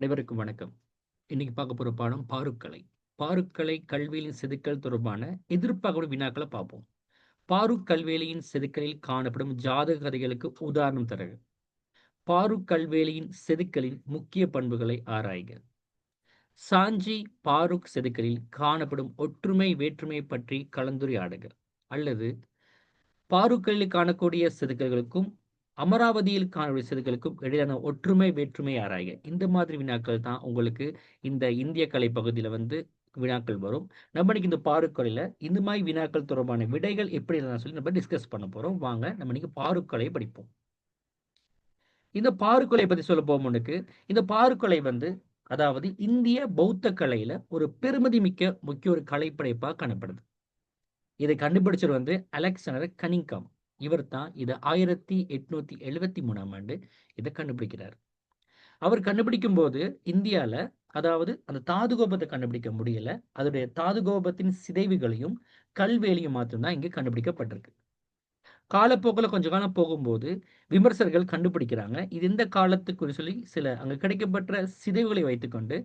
அனைவருக்கும் வணக்கம். இன்னைக்கு பார்க்க போற பாடம் பாருக்கலை. பாருக்கலை கல்வியின் செதுக்கல் தொடர்பான எதிர்பார்க்கப்படும் வினாக்களை பார்ப்போம். பாரு கல்வேலியின் செதுக்கலில் காணப்படும் ஜாதக கதைகளுக்கு உதாரணம் தருக பாரு கல்வேலியின் செதுக்கலின் முக்கிய பண்புகளை ஆராய்க. சாஞ்சி பாருக் செதுக்கலில் காணப்படும் ஒற்றுமை வேற்றுமை பற்றி கலந்துரையாடுக. அல்லது பாருக்கல்லில் காணக்கூடிய செதுக்கல்களுக்கும் அமராவதியில் காணக்கூடிய செதுக்கலுக்கும் இடையிலான ஒற்றுமை வேற்றுமை ஆராய இந்த மாதிரி வினாக்கள் தான் உங்களுக்கு இந்த இந்திய கலை பகுதியில் வந்து வினாக்கள் வரும். நம்ம இன்னைக்கு இந்த பாருக்கலையில் இந்த மாதிரி வினாக்கள் தொடர்பான விடைகள் எப்படி சொல்லி நம்ம டிஸ்கஸ் பண்ண போகிறோம் வாங்க நம்ம இன்னைக்கு பாருக்கலையை படிப்போம். இந்த பாருக்கொலை பற்றி சொல்ல போகும்போனுக்கு இந்த பாருக்கொலை வந்து அதாவது இந்திய பௌத்த கலையில ஒரு பெருமதி மிக்க முக்கிய ஒரு கலைப்படைப்பாக காணப்படுது. இதை கண்டுபிடிச்சது வந்து அலெக்சாண்டர் கனிங்காம். இவர் தான் இதை ஆயிரத்தி எட்நூத்தி எழுபத்தி மூணாம் ஆண்டு இதை கண்டுபிடிக்கிறார். அவர் கண்டுபிடிக்கும் போது இந்தியாவில் அதாவது அந்த தாதுகோபத்தை கண்டுபிடிக்க முடியல அதோடைய தாதுகோபத்தின் சிதைவுகளையும் கல்வேலியும் மாத்திரம்தான் இங்கே கண்டுபிடிக்கப்பட்டிருக்கு. காலப்போக்கில் கொஞ்ச காலம் போகும்போது விமர்சகர்கள் கண்டுபிடிக்கிறாங்க. இது இந்த காலத்துக்கு சொல்லி சில அங்கே கிடைக்கப்பட்ட சிதைவுகளை வைத்துக்கொண்டு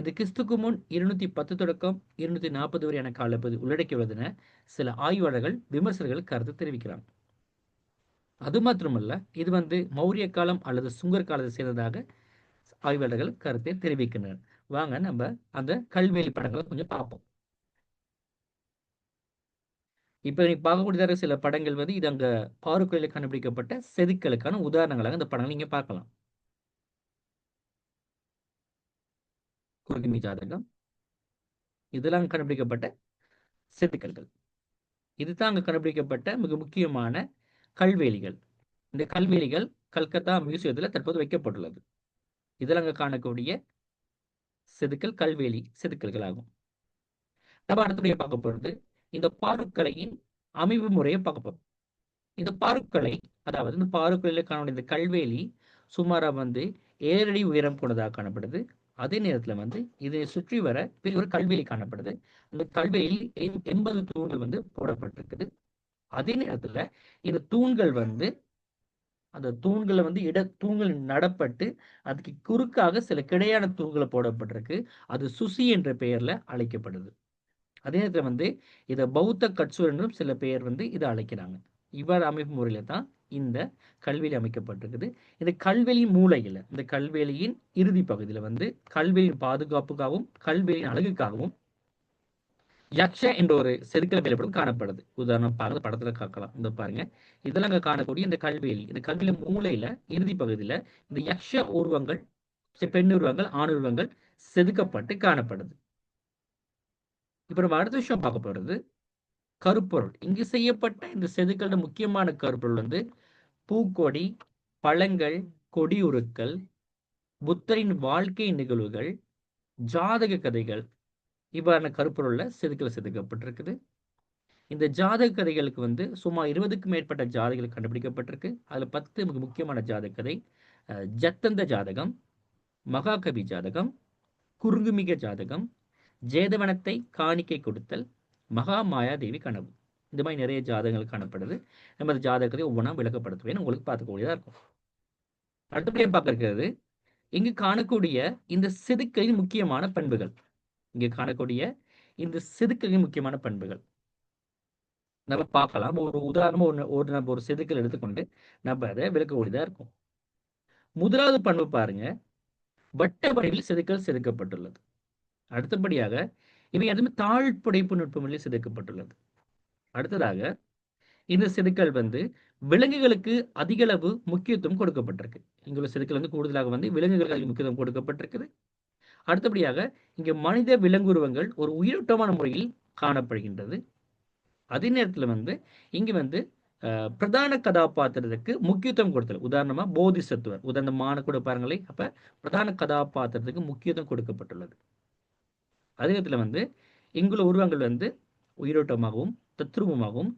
இது கிறிஸ்துக்கு முன் இருநூத்தி பத்து தொடக்கம் இருநூத்தி நாற்பது வரையான காலப்பகுதி உள்ளடக்கியுள்ளதுன சில ஆய்வாளர்கள் விமர்சகர்கள் கருத்து தெரிவிக்கிறாங்க. அது மாத்திரமல்ல இது வந்து மௌரிய காலம் அல்லது சுங்கர் காலத்தை சேர்ந்ததாக ஆய்வாளர்கள் கருத்தை தெரிவிக்கின்றனர். வாங்க நம்ம அந்த கல்வெளி படங்களை கொஞ்சம் பார்ப்போம். இப்போ நீ பார்க்கக்கூடியதாக சில படங்கள் வந்து இது அங்க பாருக்கோயிலில் கண்டுபிடிக்கப்பட்ட செதுக்கலுக்கான உதாரணங்களாக இந்த படங்கள் நீங்க பார்க்கலாம். குருகிமி ஜாதகம். இதெல்லாம் கண்டுபிடிக்கப்பட்ட செதுக்கல்கள். இதுதான் அங்க கண்டுபிடிக்கப்பட்ட மிக முக்கியமான கல்வெளிகள். இந்த கல்வெளிகள் கல்கத்தா மியூசியத்தில் தற்போது வைக்கப்பட்டுள்ளது. இதில் அங்கே காணக்கூடிய செதுக்கல் கல்வெளி செதுக்கல்கள் ஆகும் நம்ம அடுத்தபடியாக பார்க்க போகிறது இந்த பாருக்கலையின் அமைவு முறையை பார்க்க போகிறோம் இந்த பாருக்கலை அதாவது இந்த பாருக்கலையில் காணக்கூடிய இந்த கல்வேலி சுமாராக வந்து ஏழடி உயரம் கொண்டதாக காணப்படுது. அதே நேரத்தில் வந்து இதை சுற்றி வர பெரிய ஒரு கல்வேலி காணப்படுது. அந்த கல்வேலியில் எண்பது தூண்கள் வந்து போடப்பட்டிருக்குது. அதே நேரத்துல இந்த தூண்கள் வந்து அந்த தூண்களை வந்து இட தூண்கள் நடப்பட்டு அதுக்கு குறுக்காக சில கிடையான தூண்களை போடப்பட்டிருக்கு. அது சுசி என்ற பெயர்ல அழைக்கப்படுது. அதே நேரத்தில் வந்து இதை பௌத்த கட்சூர் என்றும் சில பெயர் வந்து இதை அழைக்கிறாங்க. இவ்வாறு அமைப்பு முறையில தான் இந்த கல்வெளி அமைக்கப்பட்டிருக்குது. இந்த கல்வெளி மூலையில் இந்த கல்வெளியின் இறுதி பகுதியில் வந்து கல்வெளியின் பாதுகாப்புக்காகவும் கல்வெளியின் அழகுக்காகவும் யக்ஷ என்ற ஒரு செதுக்கல் வேலைப்படும் காணப்படுது. உதாரணம் பாருங்க படத்துல காக்கலாம். இந்த பாருங்க. இதெல்லாம் அங்க காணக்கூடிய இந்த கல்வியில் இந்த கல்வியில மூளையில இறுதி பகுதியில இந்த யக்ஷ உருவங்கள் பெண் உருவங்கள் ஆண் உருவங்கள் செதுக்கப்பட்டு காணப்படுது. இப்ப நம்ம அடுத்த விஷயம் பார்க்க போறது கருப்பொருள். இங்கு செய்யப்பட்ட இந்த செதுக்கல்ல முக்கியமான கருப்பொருள் வந்து பூக்கொடி பழங்கள் கொடியுருக்கள் புத்தரின் வாழ்க்கை நிகழ்வுகள் ஜாதக கதைகள் இவ்வாறான கருப்பொருளில் செதுக்கல செதுக்கப்பட்டிருக்குது. இந்த ஜாதக கதைகளுக்கு வந்து சுமார் இருபதுக்கும் மேற்பட்ட ஜாதகங்கள் கண்டுபிடிக்கப்பட்டிருக்கு. அதில் பத்து மிக முக்கியமான ஜாதக கதை ஜத்தந்த ஜாதகம் மகாகவி ஜாதகம் குறுங்குமிக ஜாதகம் ஜேதவனத்தை காணிக்கை கொடுத்தல் மகா மாயாதேவி கனவு. இந்த மாதிரி நிறைய ஜாதகங்கள் காணப்படுது. நம்ம அந்த ஒவ்வொன்றா விளக்கப்படுத்துவேன் உங்களுக்கு பார்த்துக்கூடியதாக இருக்கும். அடுத்தபடியாக பார்க்க இருக்கிறது இங்கு காணக்கூடிய இந்த செதுக்கலின் முக்கியமான பண்புகள். இங்கே காணக்கூடிய இந்த செதுக்கலின் முக்கியமான பண்புகள். நம்ம பார்க்கலாம். ஒரு உதாரணம் ஒன்று ஒரு நம்ம ஒரு செதுக்கல் எடுத்துக்கொண்டு நம்ம அதை விளக்கக்கூடியதா இருக்கும். முதலாவது பண்பு பாருங்க. வட்ட வடிவில் செதுக்கல் செதுக்கப்பட்டுள்ளது. அடுத்தபடியாக இவை அதுவுமே தாழ்ப்புடைப்பு நுட்பங்களில் செதுக்கப்பட்டுள்ளது. அடுத்ததாக இந்த செதுக்கல் வந்து விலங்குகளுக்கு அதிகளவு முக்கியத்துவம் கொடுக்கப்பட்டிருக்கு. இங்குள்ள செதுக்கல் வந்து கூடுதலாக வந்து விலங்குகளுக்கு முக்கியத்துவம் கொடுக்கப்பட்டிருக்குது. அடுத்தபடியாக இங்கே மனித விலங்குருவங்கள் ஒரு உயிரோட்டமான முறையில் காணப்படுகின்றது. அதே நேரத்தில் வந்து இங்கே வந்து பிரதான கதாபாத்திரத்துக்கு முக்கியத்துவம் கொடுத்தல். உதாரணமா போதிசத்துவர். உதாரணமான கூட பாருங்களேன். அப்ப பிரதான கதாபாத்திரத்துக்கு முக்கியத்துவம் கொடுக்கப்பட்டுள்ளது. அதே நேரத்தில் வந்து இங்குள்ள உருவங்கள் வந்து உயிரோட்டமாகவும் தத்ரூபமாகவும்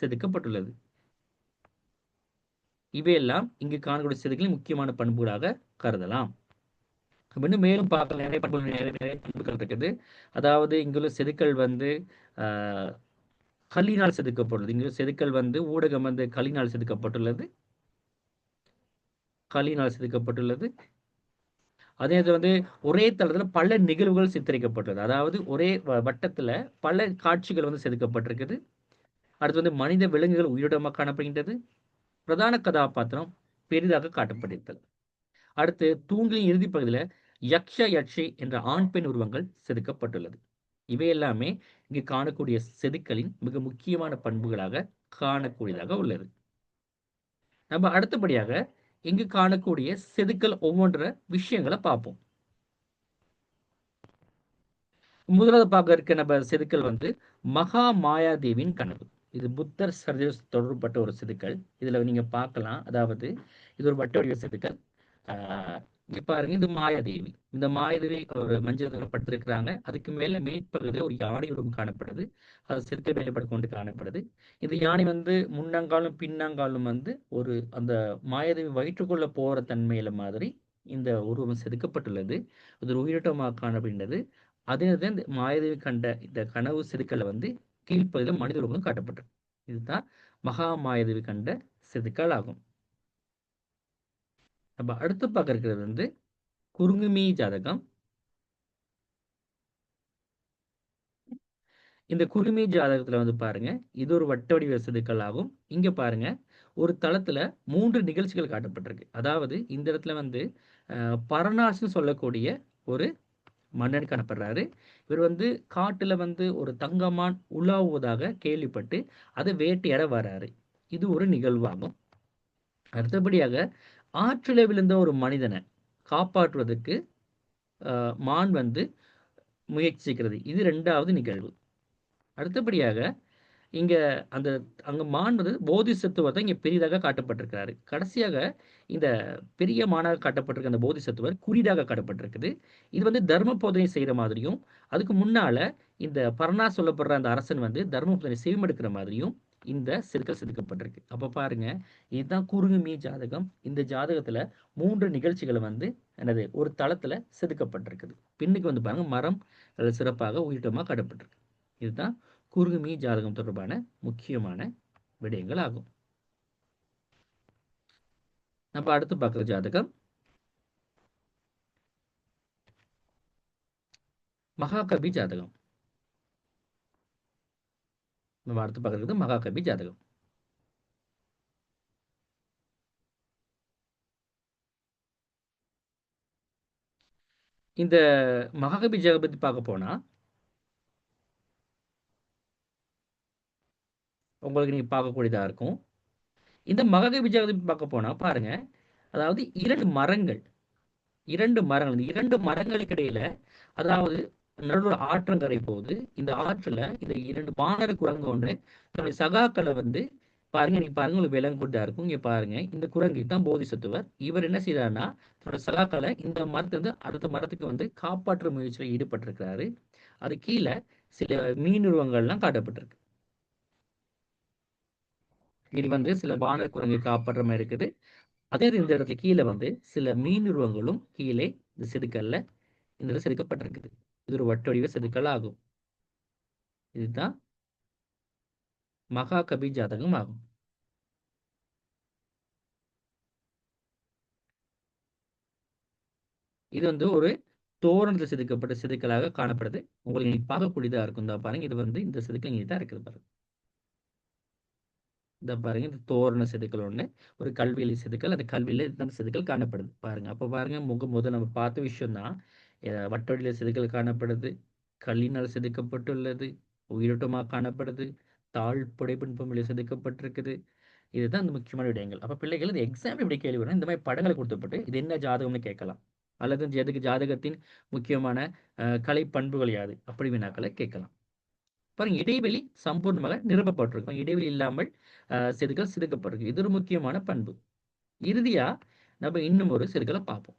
செதுக்கப்பட்டுள்ளது. இவையெல்லாம் இங்கு காணக்கூடிய செதுக்களின் முக்கியமான பண்புகளாக கருதலாம். இன்னும் மேலும் பார்க்கல நிறைய பண்புகள் நிறைய நிறைய பண்புகள் இருக்குது. அதாவது இங்குள்ள செதுக்கல் வந்து கல்லினால் செதுக்கப்பட்டுள்ளது. இங்குள்ள செதுக்கல் வந்து ஊடகம் வந்து கல்லினால் செதுக்கப்பட்டுள்ளது. களினால் செதுக்கப்பட்டுள்ளது. அதே இது வந்து ஒரே தளத்துல பல நிகழ்வுகள் சித்தரிக்கப்பட்டுள்ளது. அதாவது ஒரே வ- வட்டத்துல பல காட்சிகள் வந்து செதுக்கப்பட்டிருக்குது. அடுத்து வந்து மனித விலங்குகள் உயிரிடமாக காணப்படுகின்றது. பிரதான கதாபாத்திரம் பெரிதாக காட்டப்பட்டிருத்தல் அடுத்து தூண்களின் இறுதி பகுதியில் யக்ஷ யக்ஷி என்ற ஆண் பெண் உருவங்கள் செதுக்கப்பட்டுள்ளது. இவையெல்லாமே இங்கு காணக்கூடிய செதுக்கலின் மிக முக்கியமான பண்புகளாக காணக்கூடியதாக உள்ளது. நம்ம அடுத்தபடியாக இங்கு காணக்கூடிய செதுக்கல் ஒவ்வொன்ற விஷயங்களை பார்ப்போம். முதலாவது பார்க்க இருக்க நம்ம செதுக்கல் வந்து மகா மாயாதேவியின் கனவு. இது புத்தர் சரிதை தொடர்பட்ட ஒரு செதுக்கல். இதுல நீங்க பார்க்கலாம். அதாவது இது ஒரு வட்ட வடிவ செதுக்கல். ஆஹ் இங்க பாருங்க இது மாயாதேவி. இந்த மாயாதேவி ஒரு மஞ்சள் கலர்ல அதுக்கு மேல மேற்பகுதியில் ஒரு யானை உருவம் காணப்படுது. அது சிறுத்தை வேலைப்பாடு கொண்டு காணப்படுது. இந்த யானை வந்து முன்னங்காலும் பின்னங்காலும் வந்து ஒரு அந்த மாயாதேவி வயிற்றுக்குள்ள போற தன்மையில மாதிரி இந்த உருவம் செதுக்கப்பட்டுள்ளது. இது ஒரு உயிரோட்டமாக காணப்படுகின்றது. அதே நேரத்தில் இந்த மாயாதேவி கண்ட இந்த கனவு செதுக்கலை வந்து கீழ்ப்பகுதியில் மனித உருவம் காட்டப்பட்டிருக்கு இதுதான் மகா மாயாதேவி கண்ட செதுக்கல் ஆகும். நம்ம அடுத்து பார்க்க இருக்கிறது வந்து குறுங்குமி ஜாதகம். இந்த குறுமி ஜாதகத்துல வந்து பாருங்க இது ஒரு வட்ட வடிவ ஆகும். இங்க பாருங்க ஒரு தளத்துல மூன்று நிகழ்ச்சிகள் காட்டப்பட்டிருக்கு. அதாவது இந்த இடத்துல வந்து அஹ், பரணாசுன்னு சொல்லக்கூடிய ஒரு மன்னன் காணப்படுறாரு. இவர் வந்து காட்டுல வந்து ஒரு தங்கமான் உலாவுவதாக கேள்விப்பட்டு அதை வேட்டையாட வராரு. இது ஒரு நிகழ்வாகும். அடுத்தபடியாக ஆற்றில விழுந்த ஒரு மனிதனை காப்பாற்றுவதற்கு மான் வந்து முயற்சிக்கிறது. இது ரெண்டாவது நிகழ்வு. அடுத்தபடியாக இங்க அந்த அங்க மான் வந்து போதிசத்துவர் தான் இங்க பெரிதாக காட்டப்பட்டிருக்கிறாரு. கடைசியாக இந்த பெரிய மானாக காட்டப்பட்டிருக்க அந்த போதிசத்துவர் குறிதாக காட்டப்பட்டிருக்குது. இது வந்து தர்ம போதனை செய்கிற மாதிரியும் அதுக்கு முன்னால இந்த பர்ணா சொல்லப்படுற அந்த அரசன் வந்து தர்ம போதனை செவிமடுக்கிற மாதிரியும் இந்த செதுக்கல் செதுக்கப்பட்டிருக்கு. அப்ப பாருங்க இதுதான் குறுங்குமி ஜாதகம். இந்த ஜாதகத்துல மூன்று நிகழ்ச்சிகளை வந்து என்னது ஒரு தளத்துல செதுக்கப்பட்டிருக்குது. பின்னுக்கு வந்து பாருங்க மரம் சிறப்பாக உயிரிட்டமா காட்டப்பட்டிருக்கு. இதுதான் குறுகுமி ஜாதகம் தொடர்பான முக்கியமான விடயங்கள் ஆகும். நம்ம அடுத்து பார்க்குற ஜாதகம். மகாகவி ஜாதகம். நம்ம அடுத்து பார்க்கறது மகாகவி ஜாதகம். இந்த மகாகவி ஜாதகம் பார்க்க போனா உங்களுக்கு நீங்க பார்க்கக்கூடியதா இருக்கும். இந்த மகாகவி ஜாதகத்தை பார்க்க போனா பாருங்க. அதாவது இரண்டு மரங்கள் இரண்டு மரங்கள் இரண்டு மரங்களுக்கு இடையில அதாவது நடுவில் ஆற்றங்கரை போகுது. இந்த ஆற்றுல இந்த இரண்டு பானர குரங்கு ஒன்று தன்னுடைய சகாக்களை வந்து பாருங்க நீ பாருங்க உங்களுக்கு விலங்குதா இருக்கும். இங்க பாருங்க இந்த குரங்கு தான் போதிசத்துவர். இவர் என்ன செய்யறாருன்னா தன்னோட சகாக்களை இந்த மரத்தை வந்து அடுத்த மரத்துக்கு வந்து காப்பாற்று முயற்சியில் ஈடுபட்டிருக்கிறாரு. அது கீழே சில மீனுருவங்கள்லாம் காட்டப்பட்டிருக்கு. இது வந்து சில வானர் குரங்கை காப்பாற்ற மாதிரி இருக்குது. அதே இந்த இடத்துல கீழே வந்து சில மீனுருவங்களும் கீழே இந்த செதுக்கல்ல இந்த செதுக்கப்பட்டிருக்குது. இது ஒரு வட்டவடிவ செதுக்கல் ஆகும். இதுதான் மகாகவி ஜாதகம் ஆகும். இது வந்து ஒரு தோரணத்தில் செதுக்கப்பட்ட செதுக்கலாக காணப்படுது. உங்களுக்கு நீங்க பார்க்கக்கூடியதா இருக்கும். தான் பாருங்க இது வந்து இந்த செதுக்கல் இங்கே தான் இருக்குது பாருங்க. இந்த பாருங்க இந்த தோரண செதுக்கல் ஒன்று ஒரு கல்வியில் செதுக்கல் அந்த கல்வியில இந்த செதுக்கல் காணப்படுது. பாருங்க அப்ப பாருங்க முக முதல் நம்ம பார்த்த விஷயம் தான் வட்டவடியில செதுக்கல் காணப்படுது. கல்லினால் செதுக்கப்பட்டுள்ளது. உயிரோட்டமாக காணப்படுது. தாழ் புடைப்பின்பமில் செதுக்கப்பட்டிருக்குது. இதுதான் இந்த முக்கியமான விடயங்கள். அப்போ பிள்ளைகள் இந்த எக்ஸாம் எப்படி கேள்வி வரும்? இந்த மாதிரி படங்களை கொடுத்துப்பட்டு இது என்ன ஜாதகம்னு கேட்கலாம். அல்லது எதுக்கு ஜாதகத்தின் முக்கியமான கலை பண்புகள் யாது? அப்படி வினாக்களை கேட்கலாம். பாருங்க இடைவெளி சம்பூர்ணமாக நிரப்பப்பட்டிருக்கும். இடைவெளி இல்லாமல் செதுக்கல் செதுக்கப்பட்டிருக்கு இது ஒரு முக்கியமான பண்பு. இறுதியா நம்ம இன்னும் ஒரு செதுக்கலை பார்ப்போம்.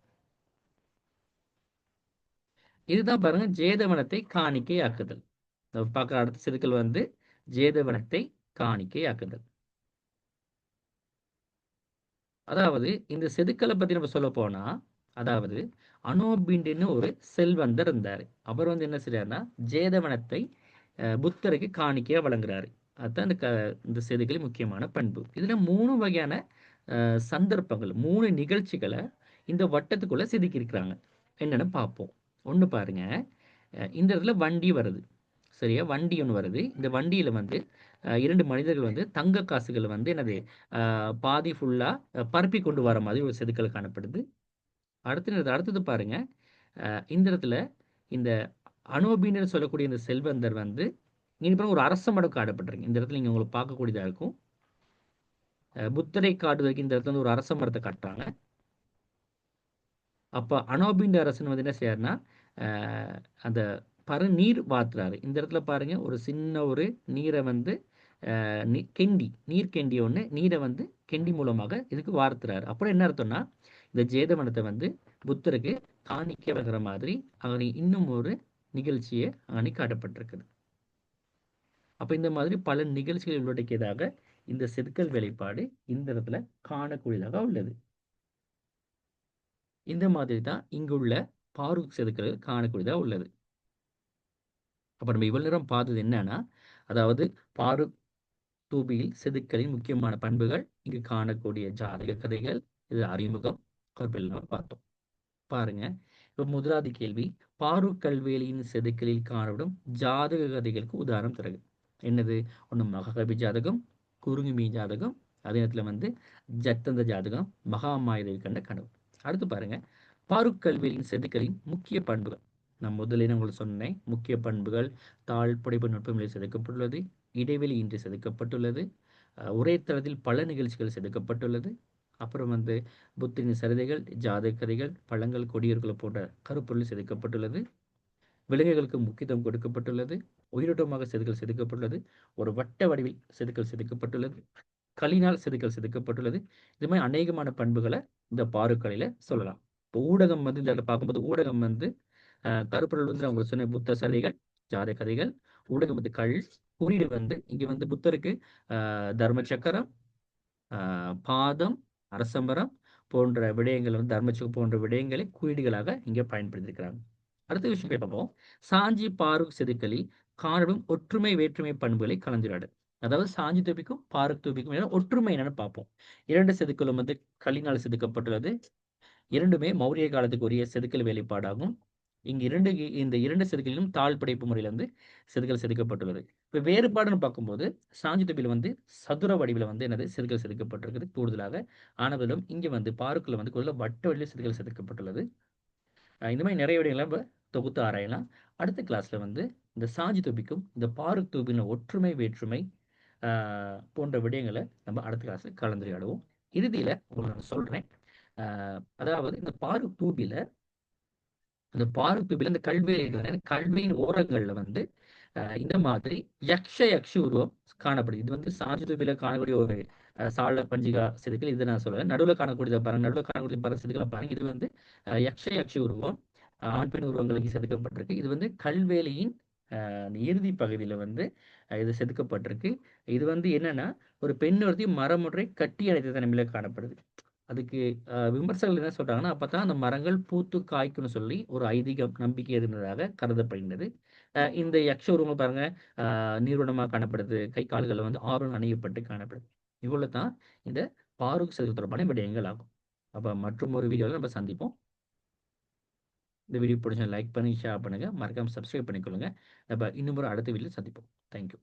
இதுதான் பாருங்க ஜேதவனத்தை காணிக்கையாக்குதல். ஆக்குதல் பார்க்குற அடுத்த சிறுக்கள் வந்து ஜேதவனத்தை காணிக்கையாக்குதல். அதாவது இந்த செதுக்கலை பத்தி நம்ம சொல்ல போனா அதாவது அனோபிண்டின்னு ஒரு செல்வந்தர் இருந்தார். அவர் வந்து என்ன செய்யறாருன்னா ஜேதவனத்தை புத்தருக்கு காணிக்கையா வழங்குறாரு. அதுதான் இந்த க இந்த செதுக்கலின் முக்கியமான பண்பு. இதுல மூணு வகையான சந்தர்ப்பங்கள் மூணு நிகழ்ச்சிகளை இந்த வட்டத்துக்குள்ள செதுக்கி இருக்கிறாங்க என்னன்னு பார்ப்போம். ஒன்று பாருங்க. இந்த இடத்துல வண்டி வருது. சரியா? வண்டி ஒன்று வருது. இந்த வண்டியில் வந்து இரண்டு மனிதர்கள் வந்து தங்க காசுகள் வந்து என்னது பாதி ஃபுல்லாக பரப்பி கொண்டு வர மாதிரி ஒரு செதுக்கல் காணப்படுது. அடுத்து அடுத்தது பாருங்க. இந்த இடத்துல இந்த அனோபின்னு சொல்லக்கூடிய இந்த செல்வந்தர் வந்து இங்க ஒரு அரச மடம் காட்டப்பட்டிருக்கு இந்த இடத்துல நீங்கள் உங்களுக்கு பார்க்கக்கூடியதாக இருக்கும். புத்தரை காட்டுவதற்கு இந்த இடத்துல வந்து ஒரு அரச மரத்தை காட்டுறாங்க. அப்போ அனோபிண்ட அரசன் வந்து என்ன செய்யாருன்னா அந்த பரு நீர் வாத்துறாரு. இந்த இடத்துல பாருங்க ஒரு சின்ன ஒரு நீரை வந்து கெண்டி நீர் கெண்டி ஒன்று நீரை வந்து கெண்டி மூலமாக இதுக்கு வார்த்துறாரு. அப்புறம் என்ன அர்த்தம்னா இந்த ஜேதவனத்தை வந்து புத்தருக்கு காணிக்க வகிற மாதிரி அவனை இன்னும் ஒரு நிகழ்ச்சியை அங்கே காட்டப்பட்டிருக்குது. அப்போ இந்த மாதிரி பல நிகழ்ச்சிகளை உள்ளடக்கியதாக இந்த செதுக்கல் வேலைப்பாடு இந்த இடத்துல காணக்கூடியதாக உள்ளது. இந்த மாதிரி தான் இங்குள்ள பாரூக் செதுக்கிறது காணக்கூடியதாக உள்ளது. அப்போ நம்ம இவ்வளவு நேரம் பார்த்தது என்னன்னா அதாவது பாரூக் தூபியில் செதுக்கலின் முக்கியமான பண்புகள் இங்கு காணக்கூடிய ஜாதக கதைகள் இது அறிமுகம் பார்த்தோம். பாருங்க இப்போ முதலாவது கேள்வி பாரூக் கல்வேலியின் செதுக்கலில் காணப்படும் ஜாதக கதைகளுக்கு உதாரணம் தருது என்னது? ஒன்று மகாகவி ஜாதகம் குறுங்குமி ஜாதகம் அதே நேரத்தில் வந்து ஜத்தந்த ஜாதகம் மகாமாயதேவி கண்ட கனவு. அடுத்து பாருங்க பாருக் கல்வியின் செதுக்கலின் முக்கிய பண்புகள். நான் முதலில் உங்களுக்கு சொன்னேன். முக்கிய பண்புகள் தாழ் புடைப்பு நுட்பங்களில் செதுக்கப்பட்டுள்ளது இடைவெளி இன்றி செதுக்கப்பட்டுள்ளது ஒரே தளத்தில் பல நிகழ்ச்சிகள் செதுக்கப்பட்டுள்ளது அப்புறம் வந்து புத்தரின் சரிதைகள் ஜாதக கதைகள் பழங்கள் கொடியர்கள் போன்ற கருப்பொருள் செதுக்கப்பட்டுள்ளது விலங்குகளுக்கு முக்கியத்துவம் கொடுக்கப்பட்டுள்ளது உயிரோட்டமாக செதுக்கல் செதுக்கப்பட்டுள்ளது ஒரு வட்ட வடிவில் செதுக்கல் செதுக்கப்பட்டுள்ளது களினால் செதுக்கல் செதுக்கப்பட்டுள்ளது இது மாதிரி அநேகமான பண்புகளை இந்த பாருக்கலையில் சொல்லலாம். இப்போ ஊடகம் வந்து இந்த பார்க்கும்போது ஊடகம் வந்து கருப்பொருள் வந்து அவங்க சொன்ன புத்த சிலைகள் ஜாத கதைகள் ஊடகம் வந்து கல் குறியீடு வந்து இங்க வந்து புத்தருக்கு தர்ம சக்கரம் பாதம் அரசமரம் போன்ற விடயங்கள் வந்து தர்மச்சக்கு போன்ற விடயங்களை குறியீடுகளாக இங்கே பயன்படுத்தியிருக்கிறாங்க. அடுத்த விஷயம் பார்ப்போம். சாஞ்சி பாருக் செதுக்கலி காணடும் ஒற்றுமை வேற்றுமை பண்புகளை கலந்துரையாடு. அதாவது சாஞ்சி தொப்பிக்கும் பாருக் தொப்பிக்கும் ஒற்றுமை என்னன்னு பார்ப்போம். இரண்டு செதுக்கலும் வந்து களினால் செதுக்கப்பட்டுள்ளது. இரண்டுமே மௌரிய காலத்துக்கு உரிய செதுக்கல் வேலைப்பாடாகும். இங்கு இரண்டு இந்த இரண்டு செதுக்கலிலும் தாழ் படைப்பு முறையில் வந்து செதுக்கல் செதுக்கப்பட்டுள்ளது. இப்போ வேறுபாடுன்னு பார்க்கும்போது சாஞ்சி தொப்பியில் வந்து சதுர வடிவில் வந்து என்னது? செதுக்கல் செதுக்கப்பட்டிருக்குது. கூடுதலாக ஆனதிலும் இங்கே வந்து பாருக்கில் வந்து கூடுதலாக வட்ட வடிவில் செதுக்கல் செதுக்கப்பட்டுள்ளது. இந்த மாதிரி நிறைய விடயங்களை நம்ம தொகுத்து ஆராயலாம். அடுத்த கிளாஸ்ல வந்து இந்த சாஞ்சி தொப்பிக்கும் இந்த பாருக் தூபின ஒற்றுமை வேற்றுமை போன்ற விடயங்களை நம்ம அடுத்த கிளாஸ்ல கலந்துரையாடுவோம். இறுதியில உங்களுக்கு நான் சொல்றேன். அதாவது இந்த பாருக் தூபில அந்த பாருக் தூபில இந்த கல்வெளிகள் கல்வியின் ஓரங்கள்ல வந்து இந்த மாதிரி யக்ஷ யக்ஷ உருவம் காணப்படுது. இது வந்து சாஞ்சி தூபில காணக்கூடிய ஒரு சால பஞ்சிகா செதுக்கள் இது நான் சொல்றேன். நடுவில் காணக்கூடியதை பாருங்க. நடுவில் காணக்கூடிய பல செதுக்கலை பாருங்க. இது வந்து யக்ஷ யக்ஷ உருவம் ஆண் பெண் உருவங்களுக்கு செதுக்கப்பட்டிருக்கு. இது வந்து கல்வேலியின் இறுதி பகுதியில் வந்து இது செதுக்கப்பட்டிருக்கு. இது வந்து என்னன்னா ஒரு பெண் ஒருத்தி மரமுறை கட்டி அடைத்த தன்மையில காணப்படுது. அதுக்கு விமர்சனங்கள் விமர்சகர்கள் என்ன அப்போ தான் அந்த மரங்கள் பூத்து காய்க்கும்னு சொல்லி ஒரு ஐதீகம் நம்பிக்கை இருந்ததாக கருதப்படுகின்றது. இந்த யக்ஷ உருவங்கள் பாருங்க. நீர்வனமாக காணப்படுது. கை கால்களை வந்து ஆறும் அணியப்பட்டு காணப்படுது. இவ்வளோ தான் இந்த பாரூக் செதுக்கல் தொடர்பான விடயங்கள் ஆகும். அப்போ மற்றும் ஒரு வீடியோவில் நம்ம சந்திப்போம். இந்த வீடியோ பிடிச்சா லைக் பண்ணி ஷேர் பண்ணுங்கள் மறக்காமல் சப்ஸ்கிரைப் பண்ணிக்கொள்ளுங்க. நம்ம இன்னும் ஒரு அடுத்த வீடியோ சந்திப்போம். தேங்க்யூ